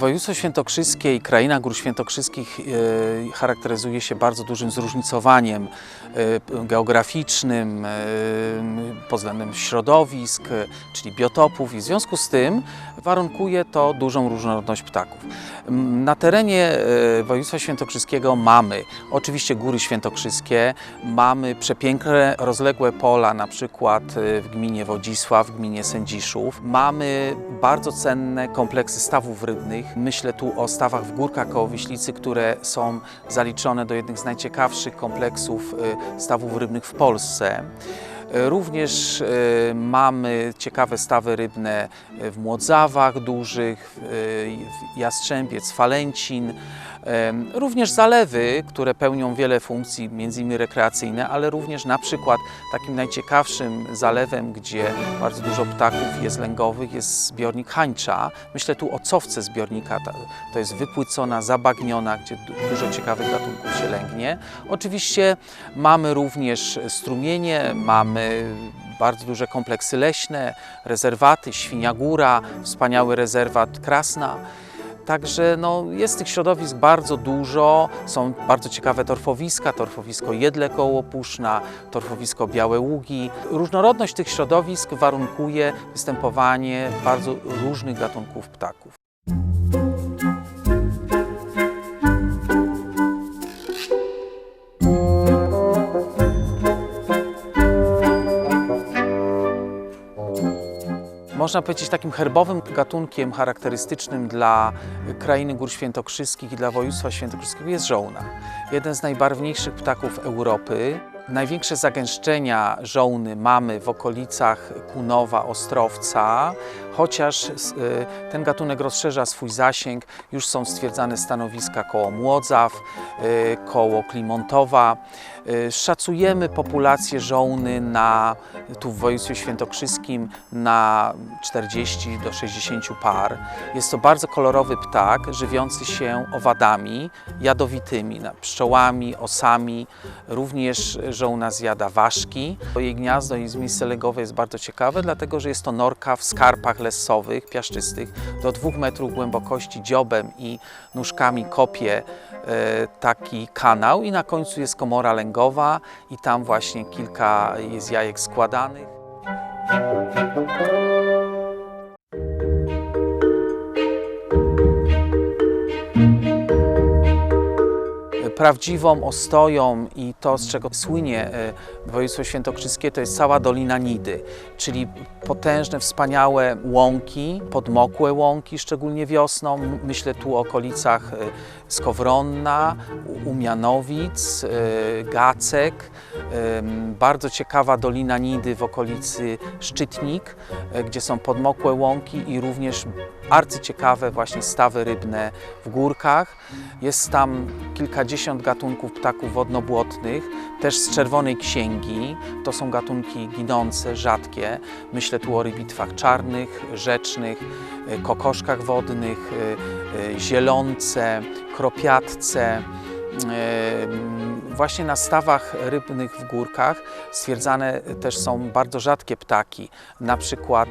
Województwo Świętokrzyskie i kraina Gór Świętokrzyskich e, charakteryzuje się bardzo dużym zróżnicowaniem e, geograficznym e, pod względem środowisk, czyli biotopów. I w związku z tym warunkuje to dużą różnorodność ptaków. Na terenie e, województwa świętokrzyskiego mamy oczywiście Góry Świętokrzyskie, mamy przepiękne, rozległe pola, na przykład e, w gminie Wodzisław, w gminie Sędziszów. Mamy bardzo cenne kompleksy stawów rybnych. Myślę tu o stawach w Górkach koło Wiślicy, które są zaliczone do jednych z najciekawszych kompleksów e, stawów rybnych w Polsce. E, Również e, mamy ciekawe stawy rybne w Młodzawach dużych, w w Jastrzębiec, Falęcin. Em, Również zalewy, które pełnią wiele funkcji, między innymi rekreacyjne, ale również na przykład takim najciekawszym zalewem, gdzie bardzo dużo ptaków jest lęgowych, jest zbiornik Hańcza. Myślę tu o cofce zbiornika, to jest wypłycona, zabagniona, gdzie du- dużo ciekawych gatunków się lęgnie. Oczywiście mamy również strumienie, mamy bardzo duże kompleksy leśne, rezerwaty, Świnia Góra, wspaniały rezerwat Krasna. Także no, jest tych środowisk bardzo dużo, są bardzo ciekawe torfowiska, torfowisko Jedle koło Puszna, torfowisko Białe Ługi. Różnorodność tych środowisk warunkuje występowanie bardzo różnych gatunków ptaków. Można powiedzieć takim herbowym gatunkiem charakterystycznym dla krainy Gór Świętokrzyskich i dla województwa świętokrzyskiego jest żołna. Jeden z najbarwniejszych ptaków Europy. Największe zagęszczenia żołny mamy w okolicach Kunowa, Ostrowca, chociaż y, ten gatunek rozszerza swój zasięg, już są stwierdzane stanowiska koło Młodzaw, y, koło Klimontowa. Y, Szacujemy populację żołny na, tu w województwie świętokrzyskim na 40 do 60 par. Jest to bardzo kolorowy ptak, żywiący się owadami jadowitymi, pszczołami, osami. Również żołna zjada ważki. Jej gniazdo i miejsce legowe jest bardzo ciekawe, dlatego że jest to norka w skarpach lesowych, piaszczystych, do dwóch metrów głębokości dziobem i nóżkami kopie e, taki kanał i na końcu jest komora lęgowa i tam właśnie kilka jest jajek składanych. Prawdziwą ostoją i to, z czego słynie e, województwo świętokrzyskie, to jest cała Dolina Nidy, czyli potężne, wspaniałe łąki, podmokłe łąki, szczególnie wiosną. Myślę tu o okolicach e, Skowronna, Umianowic, e, Gacek. Bardzo ciekawa Dolina Nidy w okolicy Szczytnik, e, gdzie są podmokłe łąki i również arcyciekawe właśnie stawy rybne w górkach. Jest tam kilkadziesiąt gatunków ptaków wodnobłotnych, też z czerwonej księgi. To są gatunki ginące, rzadkie. Myślę tu o rybitwach czarnych, rzecznych, e, kokoszkach wodnych, e, e, zielonce, kropiatce. Właśnie na stawach rybnych w górkach stwierdzane też są bardzo rzadkie ptaki. Na przykład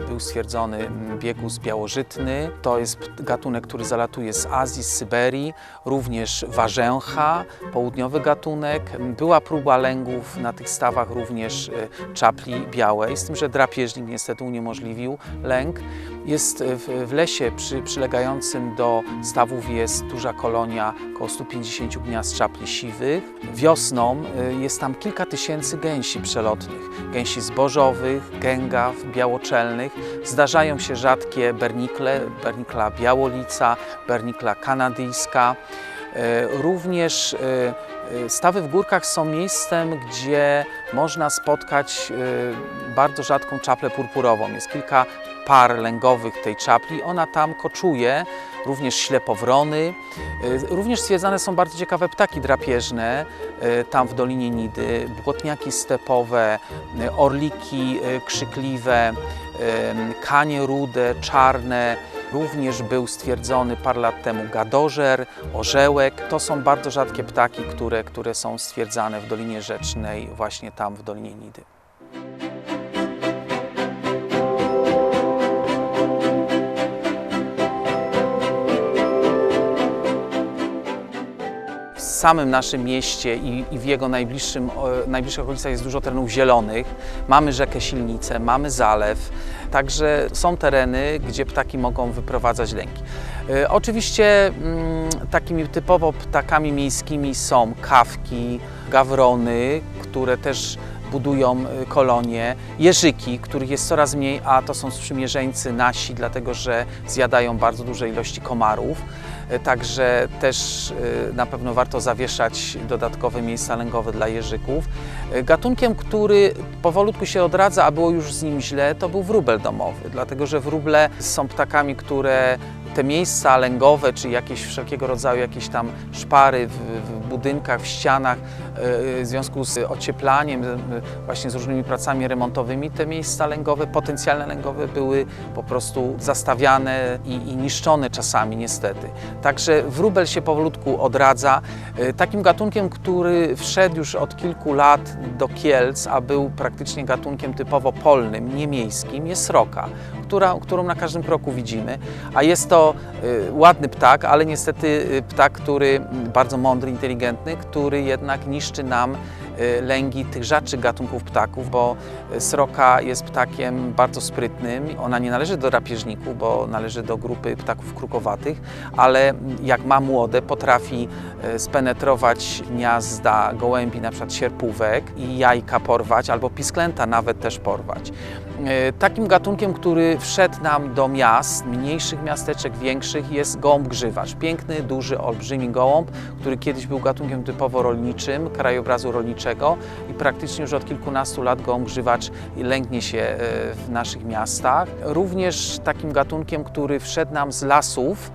e, był stwierdzony biegus białożytny. To jest gatunek, który zalatuje z Azji, z Syberii. Również warzęcha, południowy gatunek. Była próba lęgów na tych stawach również e, czapli białej, z tym, że drapieżnik niestety uniemożliwił lęk. Jest w lesie przy, przylegającym do stawów jest duża kolonia, około 150 gniazd czapli siwych. Wiosną y, jest tam kilka tysięcy gęsi przelotnych, gęsi zbożowych, gęgaw, białoczelnych. Zdarzają się rzadkie bernikle, bernikla białolica, bernikla kanadyjska. E, Również e, stawy w górkach są miejscem, gdzie można spotkać bardzo rzadką czaplę purpurową. Jest kilka par lęgowych tej czapli. Ona tam koczuje, również ślepowrony. E, Również stwierdzane są bardzo ciekawe ptaki drapieżne e, tam w Dolinie Nidy, błotniaki stepowe, e, orliki krzykliwe, kanie rude, czarne. Również był stwierdzony parę lat temu gadożer, orzełek. To są bardzo rzadkie ptaki, które, które są stwierdzane w Dolinie Rzecznej, właśnie tam w Dolinie Nidy. Samym naszym mieście i, i w jego najbliższym, najbliższych okolicach jest dużo terenów zielonych. Mamy rzekę Silnicę, mamy zalew, także są tereny, gdzie ptaki mogą wyprowadzać lęki. E, Oczywiście mm, takimi typowo ptakami miejskimi są kawki, gawrony, które też budują y, kolonie, jeżyki, których jest coraz mniej, a to są sprzymierzeńcy nasi, dlatego że zjadają bardzo duże ilości komarów. Y, Także też y, na pewno warto zawieszać dodatkowe miejsca lęgowe dla jeżyków. Gatunkiem, który powolutku się odradza, a było już z nim źle, to był wróbel domowy, dlatego że wróble są ptakami, które te miejsca lęgowe, czy jakieś wszelkiego rodzaju jakieś tam szpary w, w budynkach, w ścianach, e, w związku z ocieplaniem, e, właśnie z różnymi pracami remontowymi, te miejsca lęgowe, potencjalne lęgowe były po prostu zastawiane i, i niszczone czasami niestety. Także wróbel się powolutku odradza. E, Takim gatunkiem, który wszedł już od kilku lat do Kielc, a był praktycznie gatunkiem typowo polnym, nie miejskim, jest sroka, która, którą na każdym kroku widzimy, a jest to y, ładny ptak, ale niestety y, ptak, który mm, bardzo mądry, inteligentny, który jednak niszczy nam y, lęgi tych rzadszych gatunków ptaków, bo sroka jest ptakiem bardzo sprytnym. Ona nie należy do drapieżników, bo należy do grupy ptaków krukowatych, ale mm, jak ma młode, potrafi spenetrować gniazda gołębi, na przykład sierpówek i jajka porwać, albo pisklęta nawet też porwać. Y, Takim gatunkiem, który wszedł nam do miast, mniejszych miasteczek, większych, jest gołąb grzywacz. Piękny, duży, olbrzymi gołąb, który kiedyś był gatunkiem typowo rolniczym, krajobrazu rolniczego i praktycznie już od kilkunastu lat gołąb grzywacz lęknie się y, w naszych miastach. Również takim gatunkiem, który wszedł nam z lasów,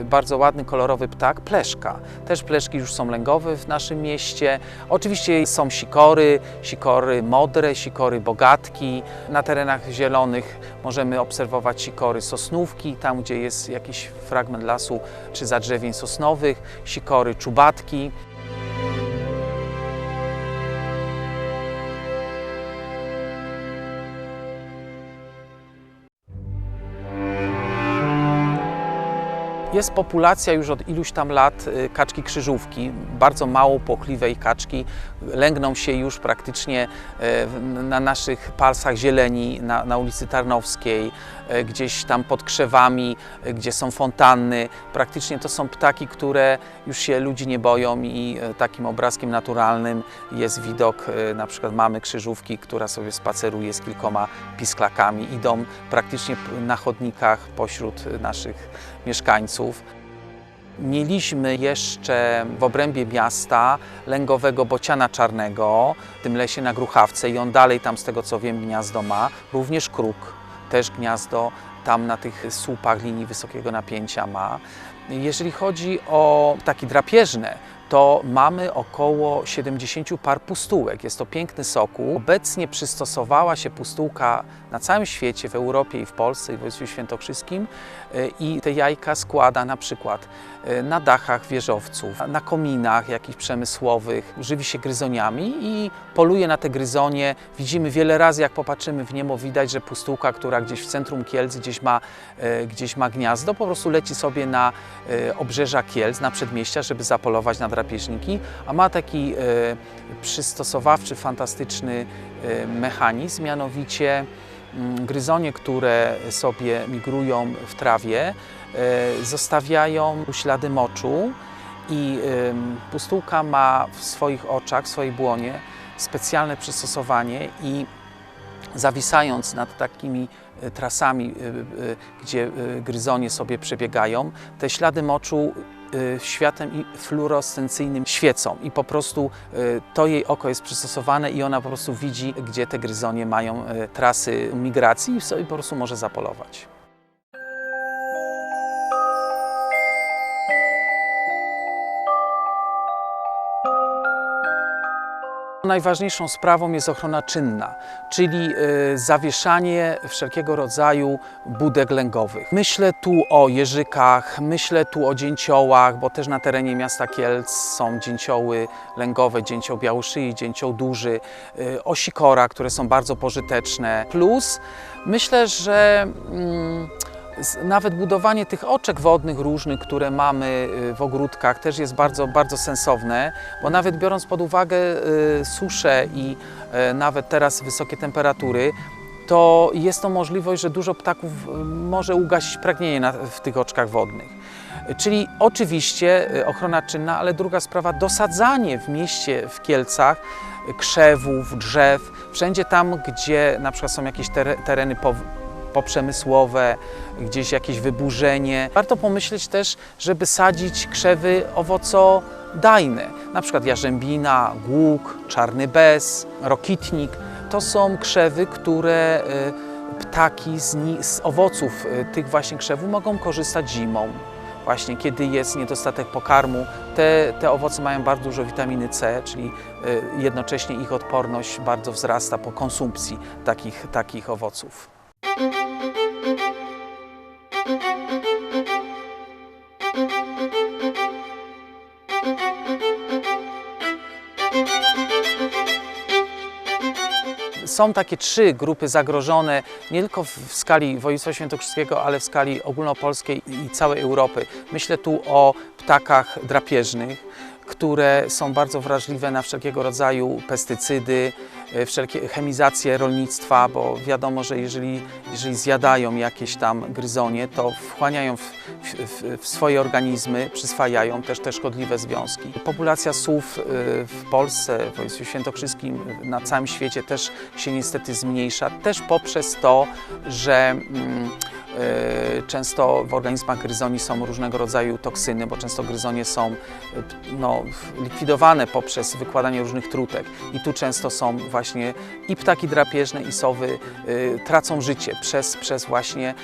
y, bardzo ładny, kolorowy ptak, pleszka. Też pleszki już są lęgowe w naszym mieście. Oczywiście są sikory, sikory modre, sikory bogatki. Na terenach zielonych możemy obserwować sikory sosnówki, tam gdzie jest jakiś fragment lasu czy zadrzewień sosnowych, sikory czubatki. Jest populacja już od iluś tam lat y, kaczki krzyżówki, bardzo mało płochliwej kaczki. Lęgną się już praktycznie w- na naszych palcach zieleni na, na ulicy Tarnowskiej, e, gdzieś tam pod krzewami, gdzie są fontanny. Praktycznie to są ptaki, które już się ludzi nie boją i takim obrazkiem naturalnym jest widok na przykład mamy krzyżówki, która sobie spaceruje z kilkoma pisklakami. Idą praktycznie na chodnikach pośród naszych mieszkańców. Mieliśmy jeszcze w obrębie miasta lęgowego bociana czarnego w tym lesie na Gruchawce i on dalej tam z tego co wiem gniazdo ma, również kruk też gniazdo tam na tych słupach linii wysokiego napięcia ma. Jeżeli chodzi o ptaki drapieżne, to mamy około 70 par pustułek. Jest to piękny sokół. Obecnie przystosowała się pustułka na całym świecie, w Europie i w Polsce i w województwie świętokrzyskim y, i te jajka składa na przykład y, na dachach wieżowców, na kominach jakichś przemysłowych, żywi się gryzoniami i poluje na te gryzonie. Widzimy wiele razy, jak popatrzymy w niebo, widać, że pustułka, która gdzieś w centrum Kielc, gdzieś ma, y, gdzieś ma gniazdo, po prostu leci sobie na obrzeża Kielc, na przedmieścia, żeby zapolować na drapieżniki, a ma taki y, przystosowawczy, fantastyczny y, mechanizm, mianowicie mm, gryzonie, które sobie migrują w trawie, y, zostawiają ślady moczu i pustułka ma w swoich oczach, w swojej błonie specjalne przystosowanie i zawisając nad takimi trasami, gdzie gryzonie sobie przebiegają, te ślady moczu światem i fluorescencyjnym świecą i po prostu y, to jej oko jest przystosowane i ona po prostu widzi, gdzie te gryzonie mają y, trasy migracji i po prostu może zapolować. Najważniejszą sprawą jest ochrona czynna, czyli y, zawieszanie wszelkiego rodzaju budek lęgowych. Myślę tu o jeżykach, myślę tu o dzięciołach, bo też na terenie miasta Kielc są dzięcioły lęgowe, dzięcioł białoszyi, dzięcioł duży, y, o sikora, które są bardzo pożyteczne. Plus myślę, że mm, Nawet budowanie tych oczek wodnych różnych, które mamy y, w ogródkach, też jest bardzo, bardzo sensowne, bo nawet biorąc pod uwagę y, suszę i y, nawet teraz wysokie temperatury, to jest to możliwość, że dużo ptaków może ugasić pragnienie w tych oczkach wodnych. Czyli oczywiście ochrona czynna, ale druga sprawa, dosadzanie w mieście, w Kielcach krzewów, drzew, wszędzie tam, gdzie na przykład są jakieś tere- tereny poprzemysłowe, gdzieś jakieś wyburzenie. Warto pomyśleć też, żeby sadzić krzewy owocodajne, na przykład jarzębina, głuk, czarny bez, rokitnik. To są krzewy, które y, ptaki z, z owoców y, tych właśnie krzewów mogą korzystać zimą. Właśnie kiedy jest niedostatek pokarmu, te, te owoce mają bardzo dużo witaminy C, czyli y, jednocześnie ich odporność bardzo wzrasta po konsumpcji takich, takich owoców. Są takie trzy grupy zagrożone nie tylko w, skali województwa świętokrzyskiego, ale w skali ogólnopolskiej i całej Europy. Myślę tu o ptakach drapieżnych, które są bardzo wrażliwe na wszelkiego rodzaju pestycydy, e, wszelkie chemizacje rolnictwa, bo wiadomo, że jeżeli, jeżeli zjadają jakieś tam gryzonie, to wchłaniają w, w, w swoje organizmy, przyswajają też te szkodliwe związki. Populacja słów e, w Polsce, w województwie świętokrzyskim, na całym świecie też się niestety zmniejsza, też poprzez to, że mm, często w organizmach gryzoni są różnego rodzaju toksyny, bo często gryzonie są e, no, likwidowane poprzez wykładanie różnych trutek. I tu często są właśnie i ptaki drapieżne, i sowy e, tracą życie przez, przez właśnie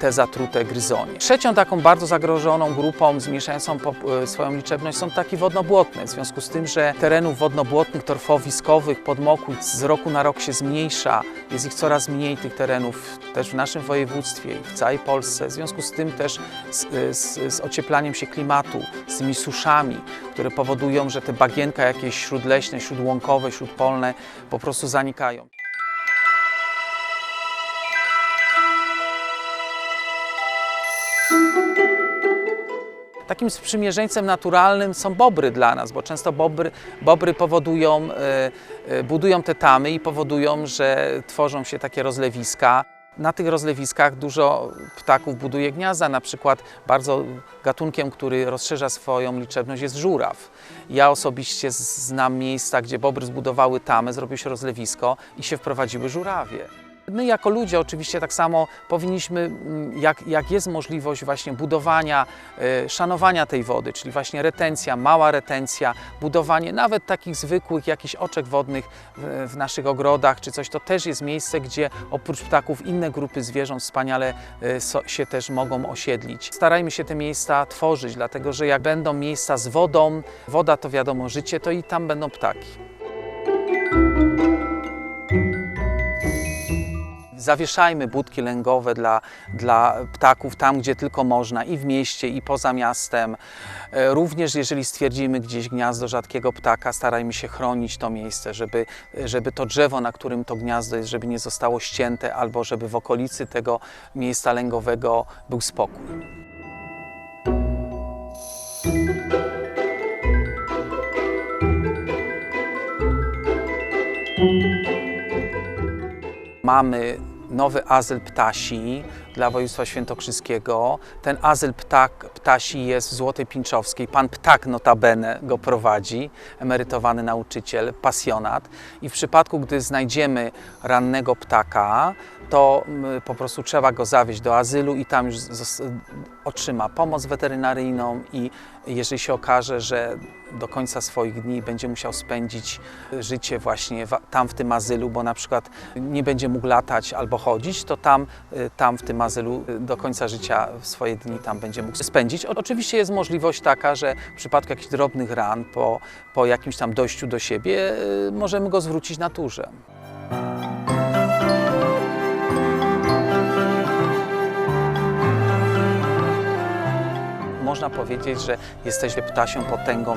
te zatrute gryzonie. Trzecią taką bardzo zagrożoną grupą, zmniejszającą e, swoją liczebność są ptaki wodnobłotne. W związku z tym, że terenów wodnobłotnych, torfowiskowych, podmokłych z roku na rok się zmniejsza, jest ich coraz mniej tych terenów też w naszym województwie i w całej Polsce. W związku z tym też z, z, z ocieplaniem się klimatu, z tymi suszami, które powodują, że te bagienka jakieś śródleśne, śródłąkowe, śródpolne po prostu zanikają. Takim sprzymierzeńcem naturalnym są bobry dla nas, bo często bobry, bobry powodują, e, e, budują te tamy i powodują, że tworzą się takie rozlewiska. Na tych rozlewiskach dużo ptaków buduje gniazda, na przykład bardzo gatunkiem, który rozszerza swoją liczebność jest żuraw. Ja osobiście znam miejsca, gdzie bobry zbudowały tamę, zrobiło się rozlewisko i się wprowadziły żurawie. My jako ludzie oczywiście tak samo powinniśmy, mm, jak, jak jest możliwość właśnie budowania, e, szanowania tej wody, czyli właśnie retencja, mała retencja, budowanie nawet takich zwykłych jakichś oczek wodnych w, naszych ogrodach czy coś, to też jest miejsce, gdzie oprócz ptaków inne grupy zwierząt wspaniale e, się też mogą osiedlić. Starajmy się te miejsca tworzyć, dlatego że jak będą miejsca z wodą, woda to wiadomo życie, to i tam będą ptaki. Zawieszajmy budki lęgowe dla, dla ptaków tam, gdzie tylko można, i w mieście, i poza miastem. E, Również jeżeli stwierdzimy gdzieś gniazdo rzadkiego ptaka, starajmy się chronić to miejsce, żeby, żeby to drzewo, na którym to gniazdo jest, żeby nie zostało ścięte, albo żeby w okolicy tego miejsca lęgowego był spokój. Mamy nowy azyl ptasi dla województwa świętokrzyskiego. Ten azyl ptak, ptasi jest w Złotej Pinczowskiej. Pan Ptak notabene go prowadzi, emerytowany nauczyciel, pasjonat. I w przypadku, gdy znajdziemy rannego ptaka, to mm, po prostu trzeba go zawieźć do azylu i tam już otrzyma pomoc weterynaryjną i jeżeli się okaże, że do końca swoich dni będzie musiał spędzić życie właśnie tam w tym azylu, bo na przykład nie będzie mógł latać albo chodzić, to tam, y, tam w tym azylu y, do końca życia swoje dni tam będzie mógł spędzić. Oczywiście jest możliwość taka, że w przypadku jakichś drobnych ran, po, po jakimś tam dojściu do siebie, możemy go zwrócić naturze. Można powiedzieć, że jesteśmy ptasią potęgą.